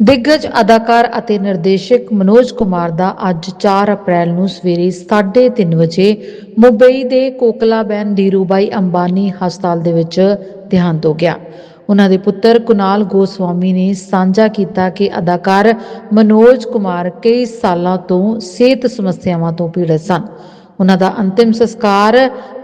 ਦਿੱਗਜ ਅਦਾਕਾਰ ਅਤੇ ਨਿਰਦੇਸ਼ਕ ਮਨੋਜ ਕੁਮਾਰ ਦਾ ਅੱਜ 4 ਅਪ੍ਰੈਲ ਨੂੰ ਸਵੇਰੇ 3:30 ਵਜੇ ਮੁੰਬਈ ਦੇ ਕੋਕਲਾਬੈਨ ਧੀਰੂਬਾਈ ਅੰਬਾਨੀ ਹਸਪਤਾਲ ਦੇ ਵਿੱਚ ਦੇਹਾਂਤ ਹੋ ਗਿਆ। ਉਹਨਾਂ ਦੇ ਪੁੱਤਰ ਕੁਨਾਲ ਗੋਸਵਾਮੀ ਨੇ ਸਾਂਝਾ ਕੀਤਾ ਕਿ ਅਦਾਕਾਰ ਮਨੋਜ ਕੁਮਾਰ ਕਈ ਸਾਲਾਂ ਤੋਂ ਸਿਹਤ ਸਮੱਸਿਆਵਾਂ ਤੋਂ ਪੀੜਤ ਸਨ। ਉਹਨਾਂ ਦਾ ਅੰਤਿਮ ਸੰਸਕਾਰ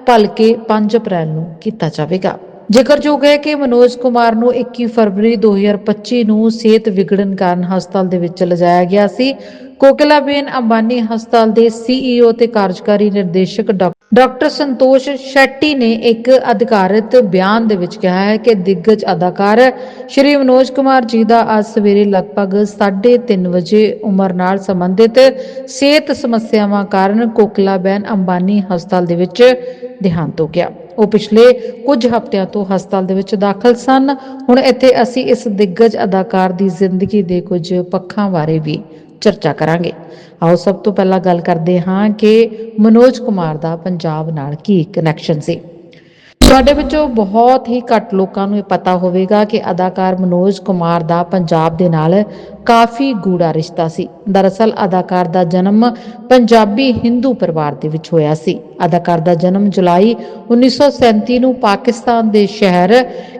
ਭਲਕੇ 5 ਅਪ੍ਰੈਲ ਨੂੰ ਕੀਤਾ ਜਾਵੇਗਾ। ਜ਼ਿਕਰਯੋਗ ਹੈ ਕਿ ਮਨੋਜ ਕੁਮਾਰ ਨੂੰ 21 ਫਰਵਰੀ 2025 ਨੂੰ ਸਿਹਤ ਵਿਗੜਨ ਕਾਰਨ ਹਸਪਤਾਲ ਦੇ ਵਿੱਚ ਲਿਜਾਇਆ ਗਿਆ ਸੀ। ਕੋਕਿਲਾਬੇਨ ਅੰਬਾਨੀ ਹਸਪਤਾਲ ਦੇ ਸੀਈਓ ਤੇ ਕਾਰਜਕਾਰੀ ਨਿਰਦੇਸ਼ਕ ਡਾਕਟਰ ਸੰਤੋਸ਼ ਸੈਟੀ ਨੇ ਇੱਕ ਅਧਿਕਾਰਤ ਬਿਆਨ ਦੇ ਵਿੱਚ ਕਿਹਾ ਹੈ ਕਿ ਦਿੱਗਜ ਅਦਾਕਾਰ ਸ਼੍ਰੀ ਮਨੋਜ ਕੁਮਾਰ ਜੀ ਦਾ ਅੱਜ ਸਵੇਰੇ ਲਗਭਗ 3:30 ਵਜੇ ਉਮਰ ਨਾਲ ਸੰਬੰਧਿਤ ਸਿਹਤ ਸਮੱਸਿਆਵਾਂ ਕਾਰਨ ਕੋਕਿਲਾਬੇਨ ਅੰਬਾਨੀ ਹਸਪਤਾਲ ਦੇ ਵਿੱਚ ਦੇਹਾਂਤ ਹੋ ਗਿਆ। ਉਹ ਪਿਛਲੇ ਕੁਝ ਹਫ਼ਤਿਆਂ ਤੋਂ ਹਸਪਤਾਲ ਦੇ ਵਿੱਚ ਦਾਖਲ ਸਨ। ਹੁਣ ਇੱਥੇ ਅਸੀਂ ਇਸ ਦਿੱਗਜ ਅਦਾਕਾਰ ਦੀ ਜ਼ਿੰਦਗੀ ਦੇ ਕੁਝ ਪੱਖਾਂ ਬਾਰੇ ਵੀ ਚਰਚਾ ਕਰਾਂਗੇ। ਆਓ ਸਭ ਤੋਂ ਪਹਿਲਾਂ ਗੱਲ ਕਰਦੇ ਹਾਂ ਕਿ ਮਨੋਜ ਕੁਮਾਰ ਦਾ ਪੰਜਾਬ ਨਾਲ ਕੀ ਕਨੈਕਸ਼ਨ ਸੀ। ਤੁਹਾਡੇ ਵਿੱਚੋਂ ਬਹੁਤ ਹੀ ਘੱਟ ਲੋਕਾਂ ਨੂੰ ਇਹ ਪਤਾ ਹੋਵੇਗਾ ਕਿ ਅਦਾਕਾਰ ਮਨੋਜ ਕੁਮਾਰ ਦਾ ਪੰਜਾਬ ਦੇ ਨਾਲ ਕਾਫੀ ਗੂੜਾ ਰਿਸ਼ਤਾ ਸੀ। ਦਰਅਸਲ ਅਦਾਕਾਰ ਦਾ ਜਨਮ ਪੰਜਾਬੀ ਹਿੰਦੂ ਪਰਿਵਾਰ ਦੇ ਵਿੱਚ ਹੋਇਆ ਸੀ। ਅਦਾਕਾਰ ਦਾ ਜਨਮ ਜੁਲਾਈ 1937 ਨੂੰ ਪਾਕਿਸਤਾਨ ਦੇ ਸ਼ਹਿਰ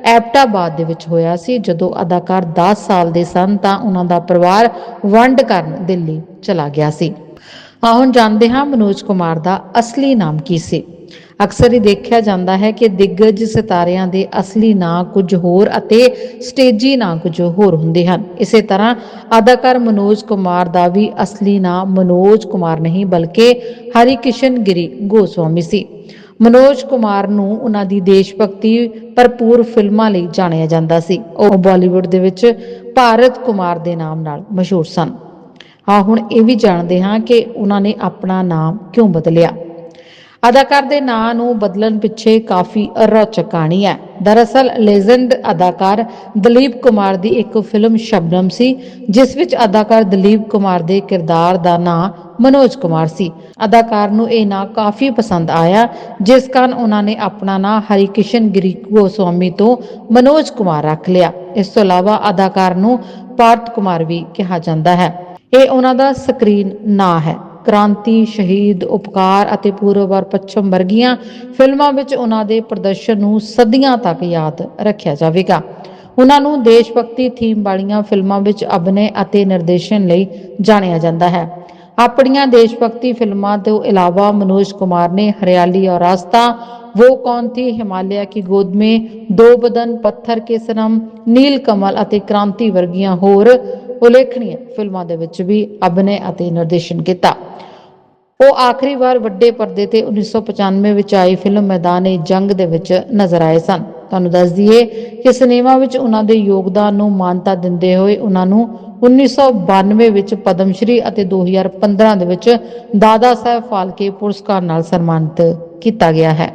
ਐਬਟਾਬਾਦ ਦੇ ਵਿੱਚ ਹੋਇਆ ਸੀ। ਜਦੋਂ ਅਦਾਕਾਰ 10 ਸਾਲ ਦੇ ਸਨ ਤਾਂ ਉਹਨਾਂ ਦਾ ਪਰਿਵਾਰ ਵੰਡ ਕਰਨ ਦਿੱਲੀ ਚਲਾ ਗਿਆ ਸੀ। ਆਹ ਹੁਣ ਜਾਣਦੇ ਹਾਂ ਮਨੋਜ ਕੁਮਾਰ ਦਾ ਅਸਲੀ ਨਾਮ ਕੀ ਸੀ। ਅਕਸਰ ਹੀ ਦੇਖਿਆ ਜਾਂਦਾ ਹੈ ਕਿ ਦਿੱਗਜ ਸਿਤਾਰਿਆਂ ਦੇ ਅਸਲੀ ਨਾਂ ਕੁਝ ਹੋਰ ਅਤੇ ਸਟੇਜੀ ਨਾਂ ਕੁਝ ਹੋਰ ਹੁੰਦੇ ਹਨ। ਇਸੇ ਤਰ੍ਹਾਂ ਅਦਾਕਾਰ ਮਨੋਜ ਕੁਮਾਰ ਦਾ ਵੀ ਅਸਲੀ ਨਾਂ ਮਨੋਜ ਕੁਮਾਰ ਨਹੀਂ, ਬਲਕਿ ਹਰੀ ਕਿਸ਼ਨ ਗਿਰੀ ਗੋਸਵਾਮੀ ਸੀ। ਮਨੋਜ ਕੁਮਾਰ ਨੂੰ ਉਹਨਾਂ ਦੀ ਦੇਸ਼ ਭਗਤੀ ਭਰਪੂਰ ਫਿਲਮਾਂ ਲਈ ਜਾਣਿਆ ਜਾਂਦਾ ਸੀ। ਉਹ ਬਾਲੀਵੁੱਡ ਦੇ ਵਿੱਚ ਭਾਰਤ ਕੁਮਾਰ ਦੇ ਨਾਮ ਨਾਲ ਮਸ਼ਹੂਰ ਸਨ। ਹਾਂ, ਹੁਣ ਇਹ ਵੀ ਜਾਣਦੇ ਹਾਂ ਕਿ ਉਹਨਾਂ ਨੇ ਆਪਣਾ ਨਾਮ ਕਿਉਂ ਬਦਲਿਆ। ਅਦਾਕਾਰ ਦੇ ਨਾਂ ਨੂੰ ਬਦਲਣ ਪਿੱਛੇ ਕਾਫੀ ਰੌਚਕ ਕਹਾਣੀ ਹੈ। ਦਰਅਸਲ, ਲੈਜੈਂਡ ਅਦਾਕਾਰ ਦਲੀਪ ਕੁਮਾਰ ਦੀ ਇੱਕ ਫਿਲਮ ਸ਼ਬਨਮ ਸੀ, ਜਿਸ ਵਿੱਚ ਅਦਾਕਾਰ ਦਲੀਪ ਕੁਮਾਰ ਦੇ ਕਿਰਦਾਰ ਦਾ ਨਾਂ ਮਨੋਜ ਕੁਮਾਰ ਸੀ। ਅਦਾਕਾਰ ਨੂੰ ਇਹ ਨਾਂ ਕਾਫੀ ਪਸੰਦ ਆਇਆ, ਜਿਸ ਕਾਰਨ ਉਹਨਾਂ ਨੇ ਆਪਣਾ ਨਾਂ ਹਰੀਕਿਸ਼ਨ ਗਿਰੀ ਗੋਸਵਾਮੀ ਤੋਂ ਮਨੋਜ ਕੁਮਾਰ ਰੱਖ ਲਿਆ। ਇਸ ਤੋਂ ਇਲਾਵਾ ਅਦਾਕਾਰ ਨੂੰ ਪਾਰਥ ਕੁਮਾਰ ਵੀ ਕਿਹਾ ਜਾਂਦਾ ਹੈ। ਇਹ ਉਹਨਾਂ ਦਾ ਸਕਰੀਨ ਨਾਂ ਹੈ। ਕ੍ਰਾਂਤੀ ਸ਼ਹੀਦ ਉਪਕਾਰ ਅਤੇ ਪੂਰਬ ਔਰ ਪੱਛਮ ਵਰਗੀਆਂ ਫਿਲਮਾਂ ਵਿੱਚ ਉਹਨਾਂ ਦੇ ਪ੍ਰਦਰਸ਼ਨ ਨੂੰ ਸਦੀਆਂ ਤੱਕ ਯਾਦ ਰੱਖਿਆ ਜਾਵੇਗਾ ਉਹਨਾਂ ਨੂੰ ਦੇਸ਼ ਭਗਤੀ ਥੀਮ ਵਾਲੀਆਂ ਫਿਲਮਾਂ ਵਿੱਚ ਅਭਿਨੈ ਅਤੇ ਨਿਰਦੇਸ਼ਨ ਲਈ ਜਾਣਿਆ ਜਾਂਦਾ ਹੈ ਆਪਣੀਆਂ ਦੇਸ਼ ਭਗਤੀ ਫਿਲਮਾਂ ਤੋਂ ਇਲਾਵਾ ਮਨੋਜ ਕੁਮਾਰ ਨੇ ਹਰਿਆਲੀ ਔਰ ਰਾਸਤਾ वो कौन थी हिमालय की गोद में दो बदन पत्थर के सनम ਨੀਲ ਕਮਲ ਅਤੇ ਕ੍ਰਾਂਤੀ ਵਰਗੀਆਂ ਹੋਰ ਉਲੇਖਣੀय ਫਿਲਮਾਂ ਦੇ ਵਿੱਚ ਵੀ ਅਭਿਨੈ ਅਤੇ ਨਿਰਦੇਸ਼ਨ ਕੀਤਾ। ਉਹ ਆਖਰੀ ਵਾਰ ਵੱਡੇ ਪਰਦੇ ਤੇ 1995 ਵਿੱਚ ਆਈ ਫਿਲਮ ਮੈਦਾਨ ਜੰਗ ਦੇ ਵਿੱਚ ਨਜ਼ਰ ਆਏ ਸਨ। ਤੁਹਾਨੂੰ ਦੱਸ ਦਈਏ ਕਿ ਸਿਨੇਮਾ ਵਿੱਚ ਉਹਨਾਂ ਦੇ ਯੋਗਦਾਨ ਨੂੰ ਮਾਨਤਾ ਦਿੰਦੇ ਹੋਏ ਉਹਨਾਂ ਨੂੰ 1992 ਵਿੱਚ ਪਦਮ ਸ਼੍ਰੀ ਅਤੇ 2015 ਦੇ ਵਿੱਚ ਦਾਦਾ ਸਾਹਿਬ ਫਾਲਕੇ ਪੁਰਸਕਾਰ ਨਾਲ ਸਨਮਾਨਿਤ ਕੀਤਾ ਗਿਆ ਹੈ।